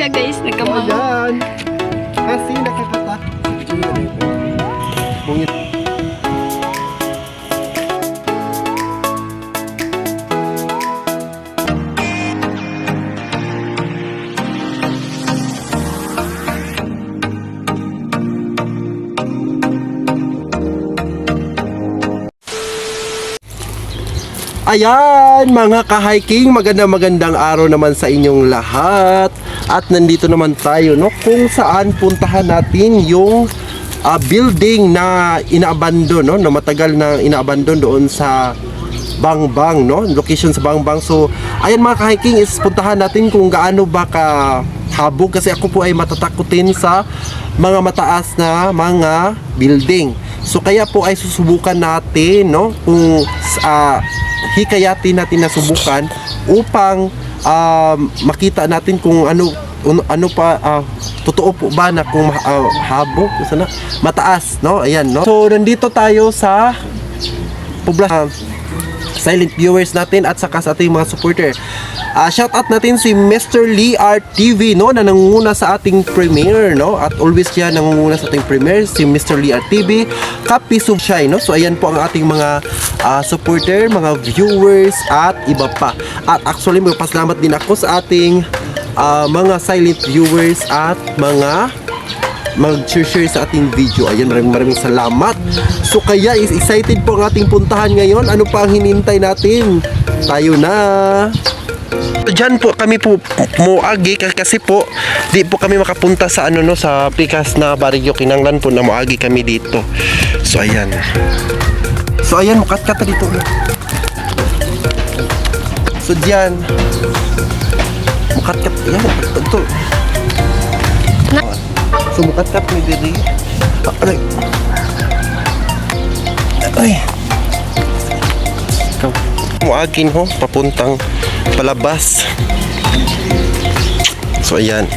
siya guys, nagkamang. Ayan. Kasi nakakata. Ayan, mga ka-hiking, maganda magandang araw naman sa inyong lahat. At nandito naman tayo, no, kung saan puntahan natin yung ah, building na inaabandon, no, na matagal na inaabandon doon sa Bangbang, no, location sa Bangbang. So, ayan mga ka-hiking, is puntahan natin kung gaano ba ka habog kasi ako po ay matatakutin sa mga mataas na mga building. So kaya po ay susubukan natin no kung ah, hikayatin natin na subukan upang um, makita natin kung ano ano, pa ah, totoo po ba na kung uh, habog sana mataas no ayan no so nandito tayo sa poblasyon silent viewers natin at saka sa ating mga supporter. Ah, shout out natin si Mr. Lee Art TV no na nangunguna sa ating premiere no at always siya nangunguna sa ating premiere si Mr. Lee Art TV Kapi Subshay no so ayan po ang ating mga ah, supporter mga viewers at iba pa at actually magpasalamat din ako sa ating ah, mga silent viewers at mga mag-share sa ating video. Ayan, maraming maraming salamat. So kaya is excited po ang ating puntahan ngayon. Ano pa ang hinintay natin? Tayo na! Diyan po kami po muagi kasi po di po kami makapunta sa ano no sa Pikas na Barrio Kinanglan po na muagi kami dito. So ayan. So ayan mukat-kat na dito. So diyan. Mukat-kat. Ayan, ito. Sumukat-kat ni diri. Ah, Aray. Ay. Ikaw. Muagin ho, papuntang palabas. So ayan.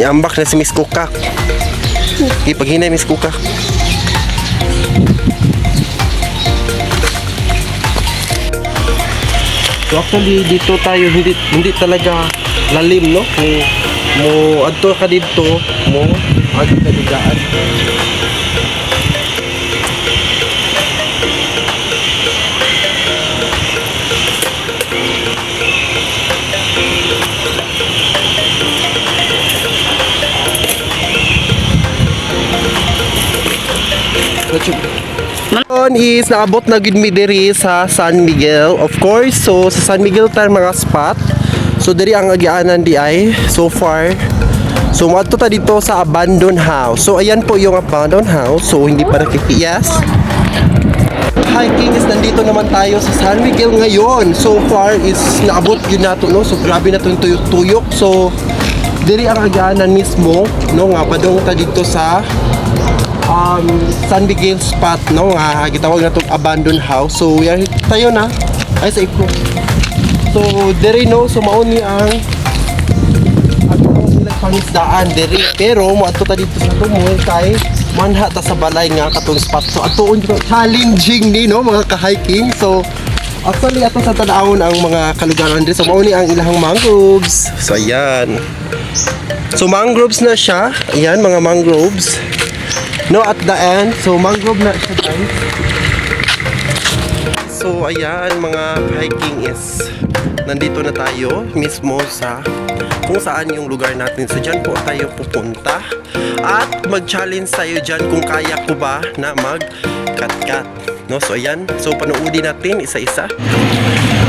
Iambak na si Miss Kukak. Ipaghinay Miss Kukak. So actually dito tayo hindi hindi talaga lalim no kung mo adto ka dito mo agi ka digaan. Ngayon is naabot na gid mi diri sa San Miguel. Of course, so sa San Miguel tar mga spot. So diri ang agianan di ay so far. So maadto ta dito sa abandoned house. So ayan po yung abandoned house. So hindi pa nakikiyas. Hiking is nandito naman tayo sa San Miguel ngayon. So far is naabot yun nato no. So grabe na to yung tuyok-tuyok. So diri ang agianan mismo no nga padong ta dito sa um, San Miguel spot no nga gitawag na tong abandoned house so yan tayo na ay sa iko so diri no so mao ni ang ang ilang pangisdaan diri pero mo ato ta dito sa tumoy kay manha ta sa balay nga katong spot so atuon dito challenging ni no mga ka-hiking so Actually, ato sa tanawon ang mga kalugaran dito. So, mao ni ang ilang mangroves. So, ayan. So, mangroves na siya. Ayan, mga mangroves. No, at the end, so mangrove na siya guys. So ayan, mga hiking is nandito na tayo mismo sa kung saan yung lugar natin. So dyan po tayo pupunta at mag-challenge tayo dyan kung kaya ko ba na mag-cut-cut. No, so ayan, so panoodin natin isa-isa.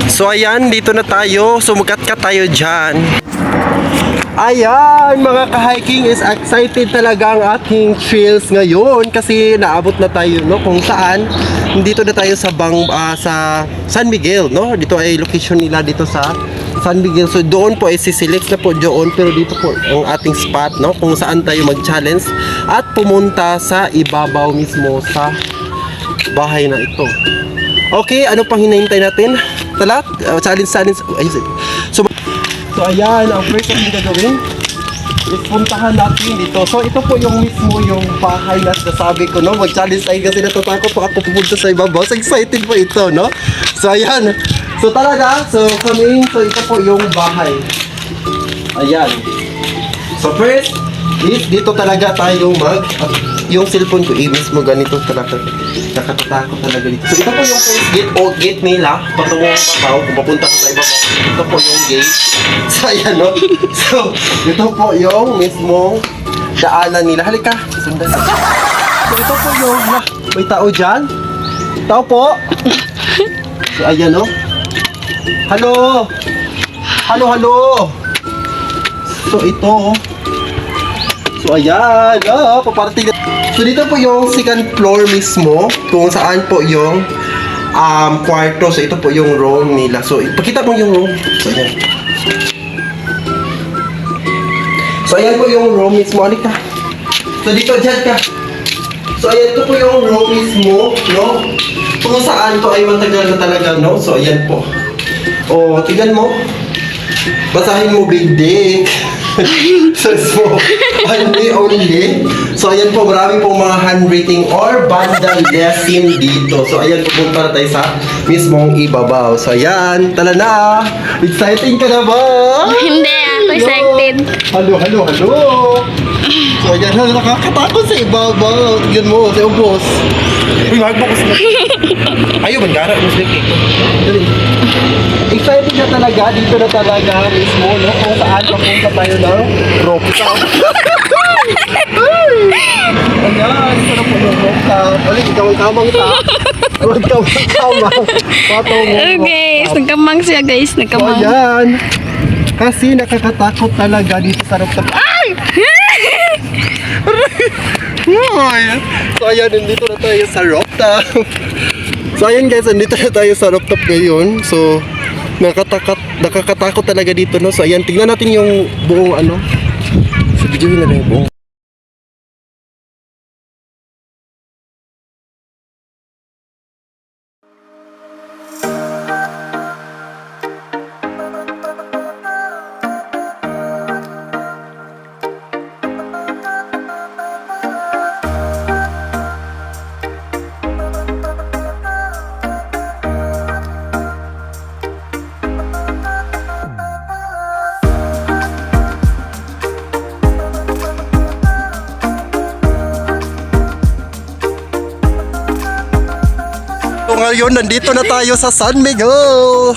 So ayan, dito na tayo. So mag-cut-cut tayo dyan. Ayan, mga ka-hiking is excited talaga ang ating trails ngayon kasi naabot na tayo no kung saan dito na tayo sa Bang ah, sa San Miguel no. Dito ay location nila dito sa San Miguel. So doon po ay siselect na po doon pero dito po ang ating spot no kung saan tayo mag-challenge at pumunta sa ibabaw mismo sa bahay na ito. Okay, ano pang hinahintay natin? Tala, uh, challenge challenge. Ay, so So ayan, ang first na gagawin is puntahan natin dito. So ito po yung mismo yung bahay na sabi ko, no? Mag-challenge tayo kasi natatakot po ako pumunta sa ibabaw. So excited po ito, no? So ayan. So talaga, so coming, so ito po yung bahay. Ayan. So first, is dito talaga tayo mag yung cellphone ko, eh, mismo ganito talaga. Nakatatakot talaga dito. So ito po yung first gate o gate nila. Patungo ang babaw, kung papunta ko sa ibabaw. Ito po yung gate. So ayan no. So ito po yung mismong daanan nila. Halika, sundan. So ito po yung, lah, may tao dyan. Tao po. So ayan no. Hello. Hello, hello. So ito, oh. So ayan, ah, paparating na. So dito po yung second floor mismo, kung saan po yung um, kwarto. So ito po yung room nila. So ipakita mo yung room. So ayan. So ayan po yung room mismo. Alik ka. So dito, dyan ka. So ayan, ito po yung room mismo, no? Kung saan to ay matagal na talaga, no? So ayan po. O, tignan mo. Basahin mo, big dick. Says mo, only, only. So, ayan po, marami pong mga handwriting or bundle lesson dito. So, ayan, pupunta na tayo sa mismong ibabaw. So, ayan, tala na. Exciting ka na ba? Hindi, ako excited. Halo, halo, halo. So, ayan na, nakakatakot sa ibabaw. Tignan mo, sa ubos. Uy, magbukas na. Ayaw, manggara. Mas like Dali. Excited na talaga, dito na talaga mismo, no? Kung saan papunta tayo ng rooftop. Ayan, ito na po yung rooftop. Ulit, ikaw ang kamang ta. Huwag ka. Okay, nagkamang siya guys, So, nagkamang. ayan. Kasi nakakatakot talaga dito sa rooftop. Ay! So ayan, nandito na tayo sa rooftop. So ayan guys, nandito na tayo sa rooftop ngayon. So nakakatakot, nakakatakot talaga dito no. So ayan, tingnan natin yung buong ano. So videoin na lang yung buong. Ngayon, nandito na tayo sa San Miguel.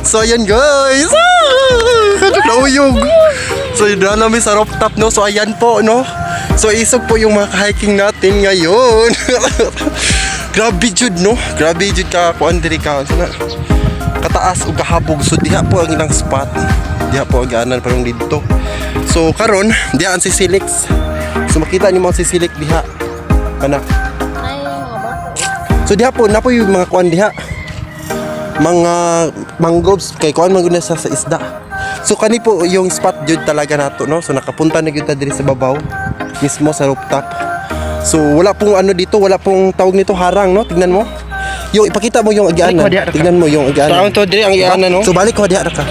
So ayan guys. Ah! Nauyog. So yun na namin sa rooftop no. So ayan po no. So isog po yung mga hiking natin ngayon. Grabe jud no. Grabe jud ka kuan diri ka. So, na, kataas ug kahabog. So diha po ang ilang spot. Diha po ang gaanan parang dito. So karon diha ang si Silix. So makita ni mo si Silix diha. Kana. So diha po na po yung mga kuan diha. Mga mangroves kay kuan man sa, sa isda. So kani po yung spot jud talaga nato no. So nakapunta na gyud ta diri sa babaw mismo sa rooftop. So wala pong ano dito, wala pong tawag nito harang no. Tingnan mo. Yung ipakita mo yung agianan. Tingnan mo yung agianan. Taon to diri ang iana no. So balik ko diha ka.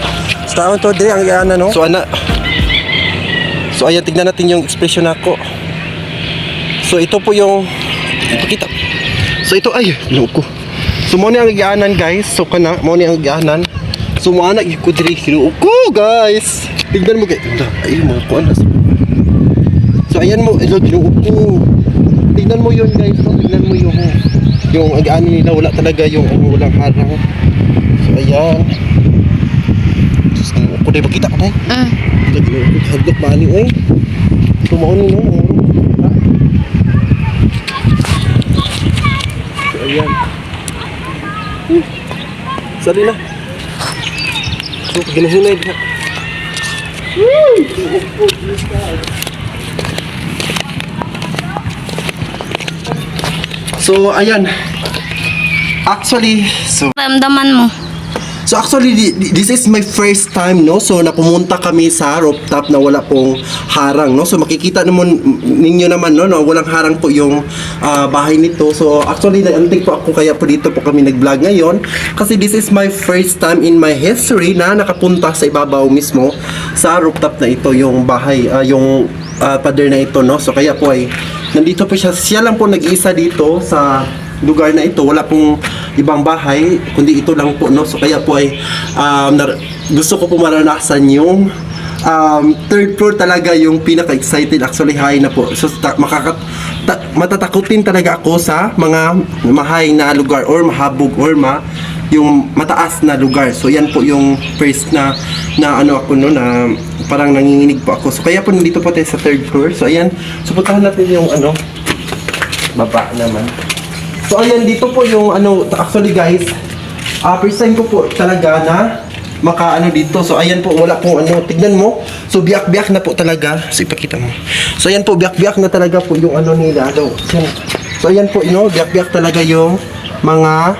So taon to diri ang agianan no. So ana So ayan tignan natin yung expression nako. So ito po yung ipakita. So ito ay loko ko. So mo ni ang agianan guys. So kana mo ni ang agianan. So mo anak ko diri kinuo ko guys. Tignan mo guys. Ay mga kuan na. So ayan mo ilo kinuo ko. Tignan mo yun guys. No? Tignan mo yung yung agianan nila wala talaga yung ano, walang harang. So ayan. Diyos ko, dahil makita ka dahil. Mm. Hadlok ba ni oy? Tumaon ni no. Ha? So, ayan. Hmm. Na. So, ginahinay diha. So, ayan. Actually, so Ramdaman mo. So actually, this is my first time, no? So napumunta kami sa rooftop na wala pong harang, no? So makikita naman ninyo naman, no? no walang harang po yung ah, bahay nito. So actually, naanting po ako kaya po dito po kami nag-vlog ngayon. Kasi this is my first time in my history na nakapunta sa ibabaw mismo sa rooftop na ito, yung bahay, ah, yung ah, pader na ito, no? So kaya po ay nandito po siya. Siya lang po nag-iisa dito sa lugar na ito wala pong ibang bahay kundi ito lang po no so kaya po ay um, gusto ko po maranasan yung um, third floor talaga yung pinaka-excited. Actually, high na po. So, ta- makaka- ta- matatakutin talaga ako sa mga mahay na lugar or mahabog or ma yung mataas na lugar. So, yan po yung first na na ano ako no na parang nanginginig po ako. So, kaya po nandito po tayo sa third floor. So, ayan. So, puntahan natin yung ano baba naman. So ayan dito po yung ano actually guys, ah first time ko po talaga na maka ano dito. So ayan po wala pong ano tignan mo. So biyak-biyak na po talaga. So ipakita mo. So ayan po biyak-biyak na talaga po yung ano nila. So, so ayan po you know, biyak-biyak talaga yung mga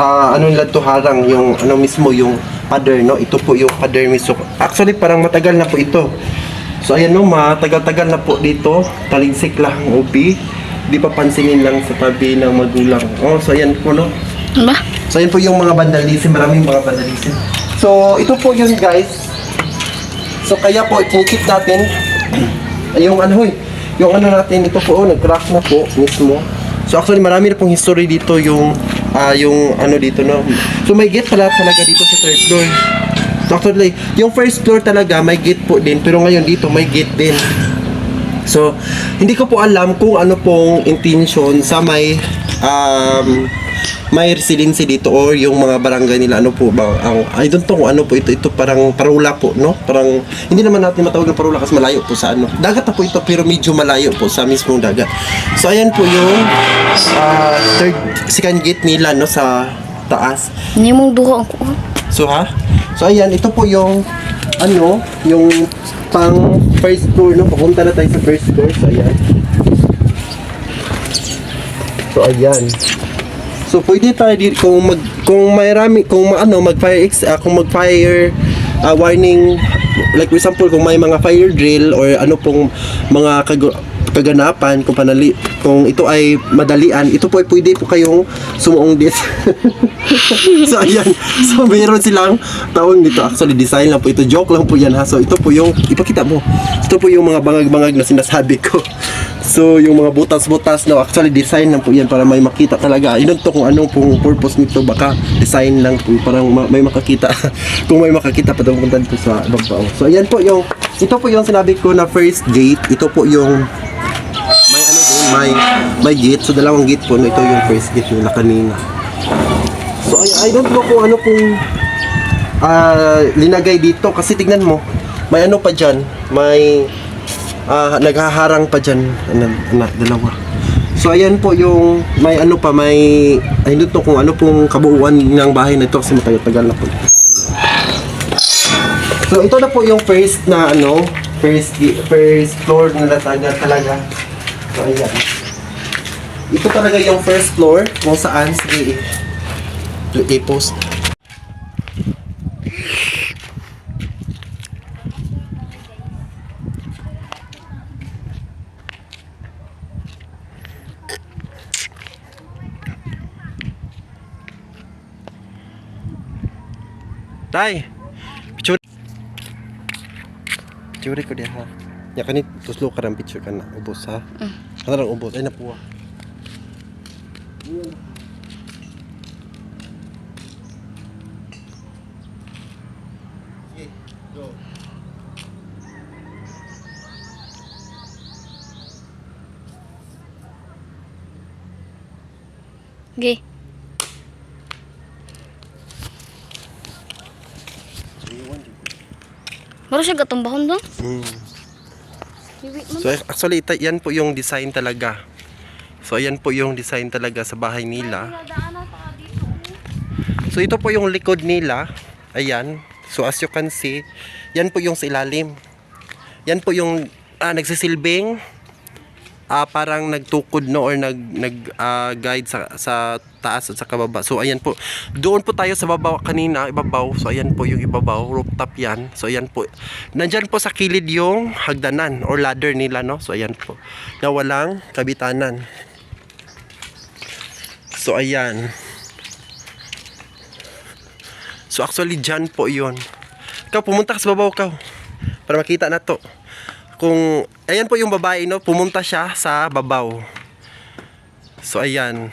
ah ano nila to harang yung ano mismo yung pader no. Ito po yung pader mismo. Actually parang matagal na po ito. So ayan no, matagal-tagal na po dito. Taligsik lang ang OP. Di pa pansinin lang sa tabi ng magulang. Oh, so ayan po no. Ba? So ayan po yung mga vandalism, maraming mga vandalism. So ito po yun guys. So kaya po ikikip natin yung ano hoy, yung ano natin ito po oh, nag-crack na po mismo. So actually marami na pong history dito yung ah yung ano dito no. So may gate pala talaga dito sa third floor. So actually, yung first floor talaga may gate po din pero ngayon dito may gate din. So, hindi ko po alam kung ano pong intention sa may um, may residency dito or yung mga barangay nila. Ano po ba ang I don't know kung ano po ito. Ito parang parula po no? Parang hindi naman natin matawag na parula kasi malayo po sa ano. Dagat na po ito pero medyo malayo po sa mismong dagat. So ayan po yung ah, third second gate nila no? Sa taas. Hindi mong ang kuha. So ha? So ayan, ito po yung ano, yung pang first floor no. Papunta na tayo sa first floor. So ayan. So ayan. So pwede tayo dito kung mag kung may rami kung ano mag fire ex ah, kung mag fire ah, warning like for example kung may mga fire drill or ano pong mga kagu- kaganapan kung panali kung ito ay madalian ito po ay pwede po kayong sumuong dito so ayan. So mayroon silang tawag dito actually design lang po ito. Joke lang po yan ha? So ito po yung ipakita mo. Ito po yung mga bangag-bangag na sinasabi ko. So yung mga butas-butas na actually design lang po yan para may makita talaga. I don't know kung anong pong purpose nito. Baka design lang po parang ma- may makakita. Kung may makakita pa punta dito sa babaw so ayan po yung ito po yung sinabi ko na first gate. Ito po yung may ano may gate. So dalawang gate po. Ito yung first gate na kanina. So I, I don't know kung ano pong ah, linagay dito kasi tignan mo. May ano pa diyan, may ah, naghaharang pa diyan na, na, dalawa. So ayan po yung may ano pa may I don't know kung ano pong kabuuan ng bahay na ito kasi matagal-tagal na po. So ito na po yung first na ano, first first floor na nataga talaga. So ayan. Ito talaga yung first floor kung saan sige i- i-post. Tay, picture. Picture ko dia ha. Ya kanit tuslo ka ng picture ka na ubos ha. Ano lang ubos ay napuwa. Okay. Maro siya gatumbahon doon. Mm. So actually ita, yan po yung design talaga. So ayan po yung design talaga sa bahay nila. So ito po yung likod nila. Ayan. So as you can see, yan po yung sa ilalim. Yan po yung ah, nagsisilbing ah, parang nagtukod no or nag nag ah, guide sa sa taas at sa kababa. So ayan po. Doon po tayo sa baba kanina, ibabaw. So ayan po yung ibabaw, rooftop yan. So ayan po. Nandyan po sa kilid yung hagdanan or ladder nila no. So ayan po. Na walang kabitanan. So ayan. So actually dyan po yon. Ikaw pumunta ka sa babaw ka. Para makita na to. Kung ayan po yung babae no, pumunta siya sa babaw. So ayan.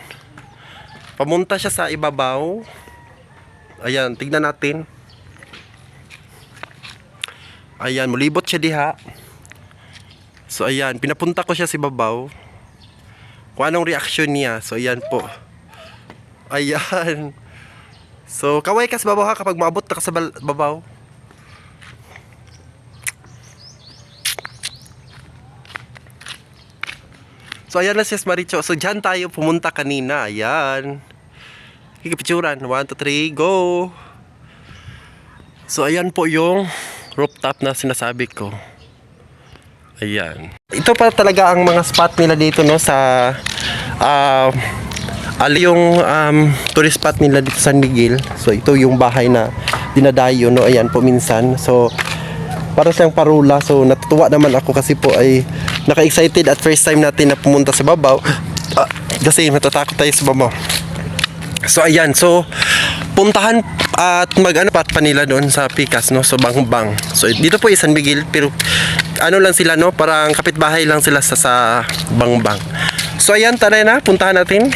Pamunta siya sa ibabaw. Ayan, tignan natin. Ayan, mulibot siya diha. So ayan, pinapunta ko siya si Babaw. Kung anong reaction niya. So ayan po. Ayan. So, kaway ka sa babaw ha kapag maabot ka sa babaw. So, ayan na si Maricho. So, dyan tayo pumunta kanina. Ayan. Kikipicturan. 1, 2, 3, go! So, ayan po yung rooftop na sinasabi ko. Ayan. Ito pa talaga ang mga spot nila dito, no, sa... ah ali yung um, tourist spot nila dito sa San Miguel. So, ito yung bahay na dinadayo, no. Ayan po minsan. So, para siyang parula. So, natutuwa naman ako kasi po ay naka-excited at first time natin na pumunta sa babaw. Ah, kasi natatakot tayo sa babaw. So ayan, so puntahan at mag-ano pat pa nila doon sa Picas no, so Bangbang. So dito po San Miguel pero ano lang sila no, parang kapitbahay lang sila sa sa Bangbang. So ayan, tara na, puntahan natin.